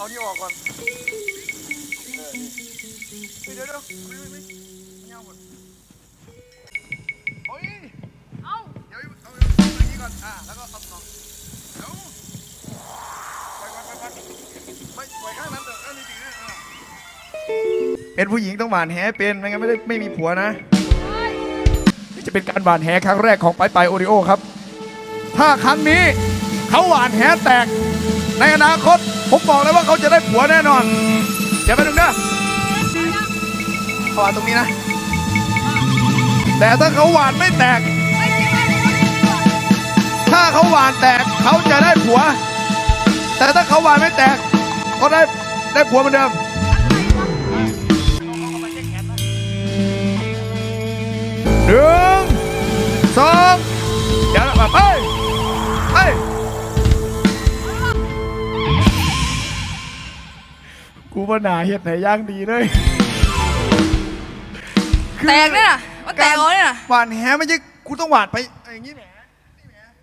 เอานี่ออกก่อนเออนี่เฮ้ยเดี๋ยวเดี๋ยวไม่ไม่ไม่ไม่เอาหมดโอ้ยเอาเดี๋ยวเอาเอาอย่างนี้ก่อนอ่าแล้วก็เอาต่อเดี๋ยวไปไปไปไปไม่ปล่อยข้างนั้นเถอะอันนี้ถืออ่เป็นผู้หญิงต้องหวานแหเป็นไม่งั้นไม่ได้ไม่มีผัวนะนี่จะเป็นการหวานแหครั้งแรกของไปไปโอริโอครับ ถ้าครั้งนี้เขาหวานแหแตก ในอนาคต ผมบอกเลยว่าเขาจะได้ผัวแน่นอน เดี๋ยวไปดูนะเขาหวานตรงนี้นะ แต่ถ้าเขาหวานไม่แตกไม่ใช่ไม่ใช่ไม่ใช่ถ้าเขาหวานแตกเขาจะได้ผัว แต่ถ้าเขาหวานไม่แตก ก็ได้ได้ผัวเหมือนเดิม กูว่าหนาเฮ็ดไหนย่างดีเลยแตกเนี่ยนะว่าแตกเอาเนี่ยนะหวานแหไม่ใช่กูต้องหวานไปอย่างนี้แหละ